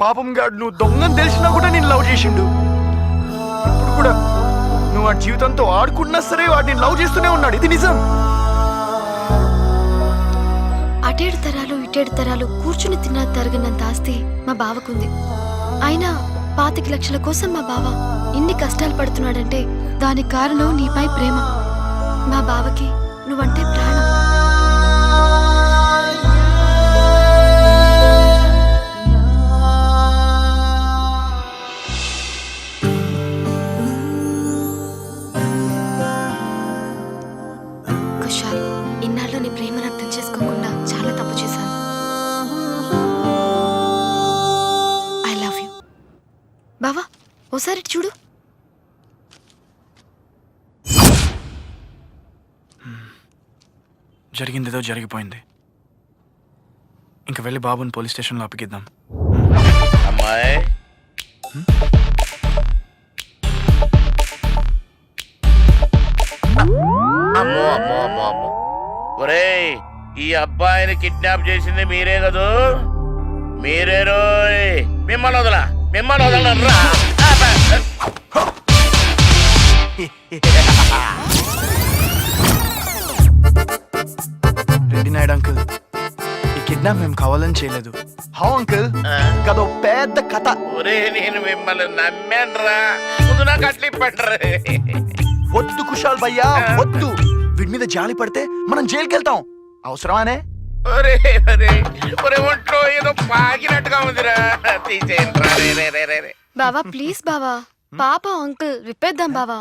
పాపం గాడు నువ్వు దొంగని తెలిసినా కూడా నేను లవ్ చేసిండు. ఇప్పుడు కూడా నువ్వు ఆ జీవితంతో ఆడుకున్నా సరే వాడిని లవ్ చేస్తూనే ఉన్నాడు. ఇది నిజం. అటేడు తరాలు ఇటేడు తరాలు కూర్చుని తిన్నా తరగనంత ఆస్తి మా బావకుంది. అయినా పాతిక లక్షల కోసం మా బావ ఇన్ని కష్టాలు పడుతున్నాడంటే దానికి కారణం నీపై ప్రేమ. మా బావకి నువ్వంటే ప్రాణం. ఓసారి ఇటు చూడు. జరిగింది ఏదో జరిగిపోయింది. ఇంక వెళ్ళి బాబుని పోలీస్ స్టేషన్లో అప్పగిద్దాం. అమ్మాయి. అమ్మో అమ్మో అమ్మో అమ్మో. ఒరేయ్ ఈ అబ్బాయిని కిడ్నాప్ చేసింది మీరే కదూ? మీరే రోయ్. మిమ్మల్ని వదలా మిమ్మల్ని వదలరా చేయలేదు. How uncle? కదో పెద్ద కథ. ఒరే నేను మిమ్మల్ని నమ్మానురా. ముందు నాకు అట్లా ఇప్పండి వద్దు కుషాల్ భయ్యా వద్దు. వీడి మీద జాలి పడితే మనం జైలుకి వెళ్తాం అవసరమానే? ఒరే ఒరే ఒరే ఒంట్లో ఏదో పాకినట్టుగా ఉందిరా. తీసేయండి రా రే రే రే రే. రే బావా ప్లీజ్ బావా. పాప అంకుల్ విప్పేద్దాం బావా.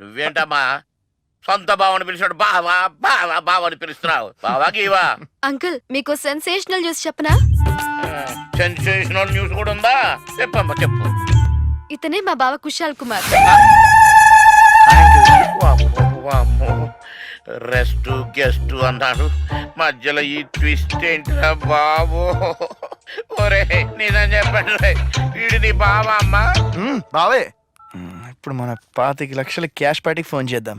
నువ్వేంటమ్మా? సొంత బావని పిలిచాడు బావా బావా బావని పిలుస్తున్నావు. బావా గీవా. అంకుల్ మీకు సెన్సేషనల్ న్యూస్ చెప్పనా? సెన్సేషనల్ న్యూస్ కూడా ఉందా? చెప్పమ్మా చెప్పు. ఇతనే మా బావ కుశాల్ కుమార్. రెస్ట్ గెస్ట్ అన్నాడు. మధ్యలో ఈ ట్విస్ట్ ఏంటిరా బాబు? ఒరే నిజం చెప్పండి. వీడు నీ బావా అమ్మా? మ్మ్, బావే. ఇప్పుడు మన పాతిక లక్షల క్యాష్ పార్టీకి ఫోన్ చేద్దాం.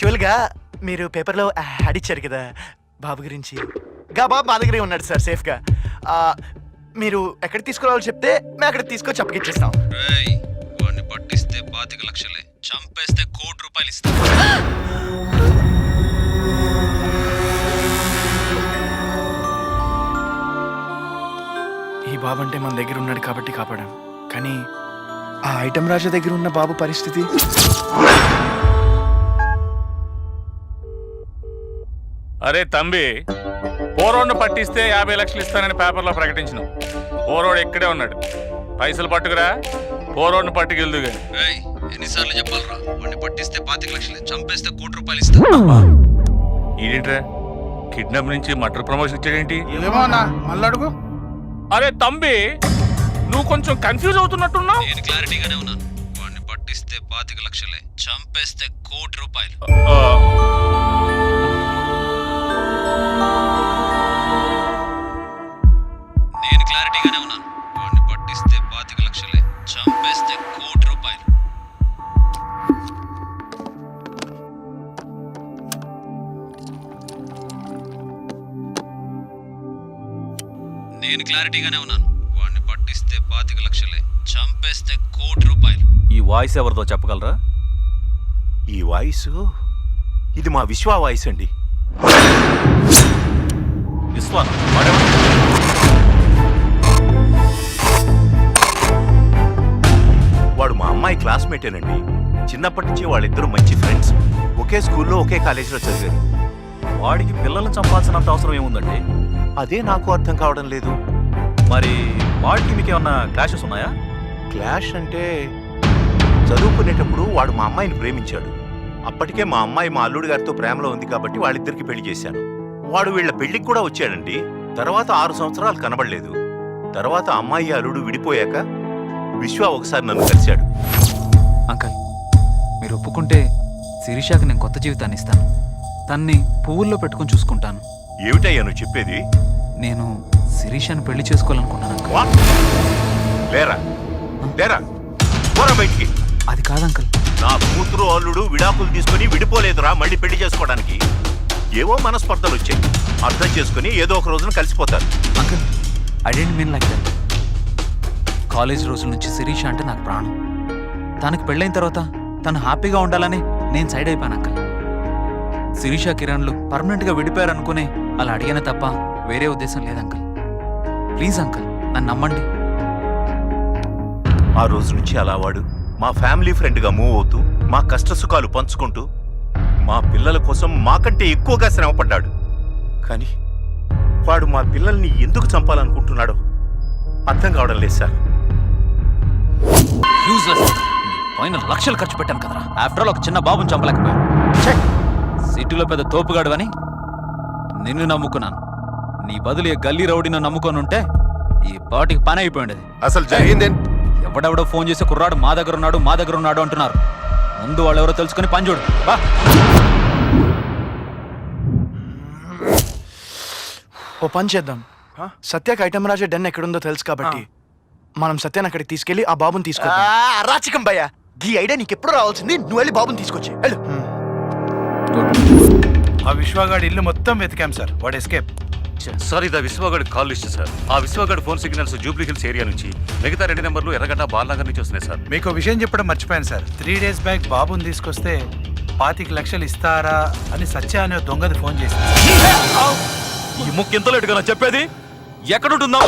యాక్చువల్గా మీరు పేపర్లో యాడ్ ఇచ్చారు కదా బాబు గురించి. గా బాబు మా దగ్గరే ఉన్నాడు సార్ సేఫ్గా. మీరు ఎక్కడ తీసుకురావాలో చెప్తే మేము అక్కడ తీసుకొచ్చి అప్పగిచ్చేస్తాం వాడిని పట్టిస్తే పాతిక లక్షలే. చంపేస్తే కోటి రూపాయలు ఇస్తా. ఈ బాబు అంటే మన దగ్గర ఉన్నాడు కాబట్టి కాపాడాం. కానీ ఆ ఐటమ్ రాజా దగ్గర ఉన్న బాబు పరిస్థితి? అరే తంబి పోరోడ్ను పట్టిస్తే యాభై లక్షలు ఇస్తానని పేపర్లో ప్రకటించిన. పోరోడు ఇక్కడే ఉన్నాడు. పైసలు పట్టుకురా పోరోడ్ను పట్టుకెళ్దు ఎన్నిసార్లు చెప్పాలరా? వాడిని పట్టిస్తే పాతిక లక్షలే చంపేస్తే కోటి రూపాయలు ఇస్తా. ఏంట్రా కిడ్నాప్ నుంచి మటర్ ప్రమోషన్ ఇచ్చాడేంటి? ఏమో అన్నా మళ్ళీ అడుగు. అరే తంబి నువ్వు కొంచెం కన్ఫ్యూజ్ అవుతున్నట్టున్నావు. నేను క్లారిటీగానే ఉన్నాను. వాడిని పట్టిస్తే పాతిక లక్షలే చంపేస్తే కోటి రూపాయలు. నేను క్లారిటీగానే ఉన్నాను. వాడిని పట్టిస్తే పాతిక లక్షలే చంపేస్తే కోటి రూపాయలు. ఈ వాయిస్ ఎవరిదో చెప్పగలరా? ఈ వాయిస్? ఇది మా విశ్వ వాయిస్ అండి. వాడెవడు? వాడు మా అమ్మాయి క్లాస్మేటేనండి. చిన్నప్పటి నుంచి వాళ్ళిద్దరూ మంచి ఫ్రెండ్స్. ఒకే స్కూల్లో ఒకే కాలేజీలో చదివారు. వాడికి పిల్లల్ని చంపాల్సినంత అవసరం ఏముందండి? అదే నాకు అర్థం కావడం లేదు. మరి వాడికి మీకు ఏమన్నా క్లాషెస్ ఉన్నాయా? క్లాష్ అంటే చదువుకునేటప్పుడు వాడు మా అమ్మాయిని ప్రేమించాడు. అప్పటికే మా అమ్మాయి మా అల్లుడి గారితో ప్రేమలో ఉంది కాబట్టి వాళ్ళిద్దరికి పెళ్ళి చేశాను. వాడు వీళ్ళ పెళ్ళికి కూడా వచ్చాడండి. తర్వాత ఆరు సంవత్సరాలు కనబడలేదు. తర్వాత అమ్మాయి అల్లుడు విడిపోయాక విశ్వ ఒకసారి నన్ను కలిశాడు. అంకల్ మీరు ఒప్పుకుంటే శిరీషాకి నేను కొత్త జీవితాన్ని ఇస్తాను. తన్ని పువ్వుల్లో పెట్టుకొని చూసుకుంటాను. ఏమిటయ్యా నువ్వు చెప్పేది? నేను శిరీషాని పెళ్ళి చేసుకోవాలనుకున్నాను అంకల్. వాట్? లేరా? లేరా? పోరా బయటికి. అది కాదు అంకుల్. నా కూతురు అల్లుడు విడాకులు తీసుకుని విడిపోలేదురా మళ్ళీ పెళ్ళి చేసుకోవడానికి. ఏవో మనస్పర్ధలు వచ్చాయి. అర్థం చేసుకుని ఏదో ఒక రోజున కలిసిపోతారు. Uncle I didn't mean like that college రోజుల నుంచి శిరీష అంటే నాకు ప్రాణం. తనకు పెళ్ళైన తర్వాత తను హ్యాపీగా ఉండాలని నేను సైడ్ అయిపోయాను అంకుల్. శిరీష కిరణ్లు పర్మనెంట్గా విడిపోయారు అనుకునే అలా అడిగానే తప్ప వేరే ఉద్దేశం లేదు అంకుల్. ప్లీజ్ అంకుల్ నన్ను నమ్మండి. ఆ రోజు నుంచి అలా వాడు. మా ఫ్యామిలీ ఫ్రెండ్గా మూవ్ అవుతూ మా కష్ట సుఖాలు పంచుకుంటూ మా పిల్లల కోసం మాకంటే ఎక్కువగా శ్రమపడ్డాడు. కానీ వాడు మా పిల్లల్ని ఎందుకు చంపాలనుకుంటున్నాడో అర్థం కావడం లేదు సార్. యూజ్లెస్ పైన లక్షలు ఖర్చు పెట్టాను కదరా. ఆఫ్టర్ ఆల్ ఒక చిన్న బాబుని చంపలేకపోయాను! సిటీలో పెద్ద తోపుగాడు అని నిన్ను నమ్ముకున్నాను. నీ బదులు ఈ గల్లీ రౌడీని నమ్ముకొని ఉంటే ఈ పాటికి పని అయిపోయింది అసలు జరిగింది ఎవడెవడో ఫోన్ చేసి కుర్రాడు మా దగ్గర ఉన్నాడు మా దగ్గర ఉన్నాడు అంటున్నారు. ముందు వాళ్ళు ఎవరో తెలుసుకుని పని చూడు. బా. ఓ పని చేద్దాం. సత్యకి ఐటమ్ రాజా డెన్ ఎక్కడుందో తెలుసు కాబట్టి మనం సత్యాన్ని అక్కడికి తీసుకెళ్ళి ఆ బాబుని తీసుకొద్దాం. రాచికం భయ్య. ఈ ఐడియా నీకు ఎప్పుడు రావాల్సింది? నువ్వు వెళ్ళి బాబుని తీసుకొచ్చి వెళ్ళు. ఆ విశ్వగాడి ఇల్లు మొత్తం వెతికాం సార్. వాడు ఎస్కేప్. సార్ ఇది విశ్వగడ్ కాల్ లిస్ట్ సార్. ఆ విశ్వగడ్ phone signals Jubilee Hills area నుంచి మిగతా రెండు నెంబర్లు ఎర్రగడ్డ బాలనగర్ నుంచి వస్తున్నాయి సార్. మీకు విషయం చెప్పడం మర్చిపోయాను సార్. త్రీ డేస్ బ్యాక్ బాబుని తీసుకొస్తే పాతిక లక్షలు ఇస్తారా అని సత్య అనే దొంగది ఫోన్ చేసింది. ఈ ముక్కు ఎంత లేటుగా చెప్పేది? ఎక్కడుంటుందా?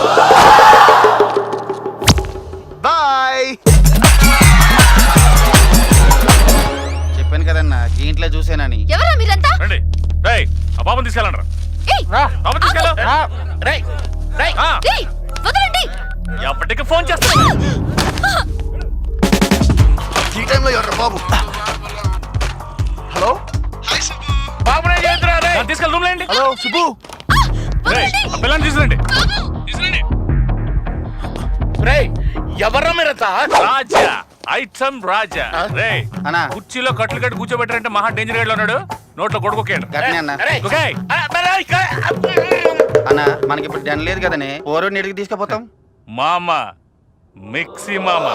బాయ్. చెప్పాను కదన్నా ఇంట్లో చూసానని. ఎవరా మీరంతా? రండి. రేయ్ ఆ బాబుని తీసుకెళ్ళండి బాబు ఎప్పటికి ఫోన్ చేస్తా. ఈ టైంలో ఎవరు బాబు? హలో? రే తీసుకెళ్ళి రూమ్ లేండి హలో సుబ్బు. పిల్లని తీసుకురండి. తీసుకురండి. రేయ్ ఎవరా మీరంతా రాజా ఐటమ్ రాజా? రే అన్నా. కుర్చీలో కట్లు కట్టి కూర్చోబెట్టారంటే మహా డేంజర్ గేడ్లో ఉన్నాడు. నోట్లో గట్నే అన్న. అన్న మనకి ఇప్పుడు డన్ లేదు కదనే. ఓరో నీడికి తీసుకుపోతాం. మామ మిక్సీ మామ.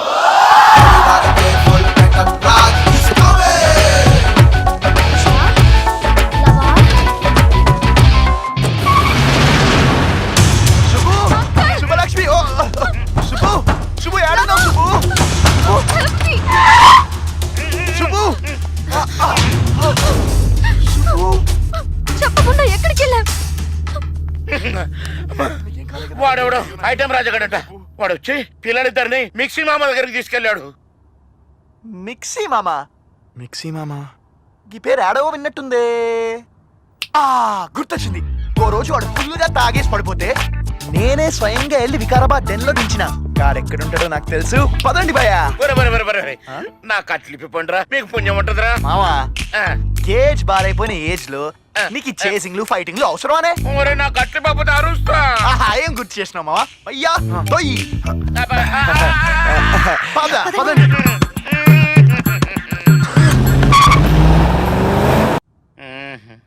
సుబ్బు సుబ్బు చెప్పకుండా ఎక్కడికి వెళ్ళాం వాడెవడో? ఐటమ్ రాజగడట. వాడు వచ్చి పిల్లలిద్దరిని మిక్సీ మామ దగ్గరికి తీసుకెళ్ళాడు. మిక్సీ మామ? మిక్సీ మామ. ఈ పేరు ఏడవో విన్నట్టుందే. ఆ గుర్తొచ్చింది. ఓ రోజు వాడు ఫుల్లుగా తాగేసి పడిపోతే నేనే స్వయంగా వెళ్ళి వికారాబాద్ డెన్లో దించిన. ఎక్కడుంటాడో నాకు తెలుసు. పదండి భయ్యా. నా కట్లు పండురా. మీకు పుణ్యం ఉంటదిరా. మావా? కేజ్ బారైపోయిన ఏజ్లో నీకు చేసింగ్లు ఫైటింగ్లు అవసరమానే? నా కట్లు పాప అరుస్తా. ఏం గుర్తు చేసినావు మావా? అయ్యా తొయ్యి పదండి. Mm-hmm.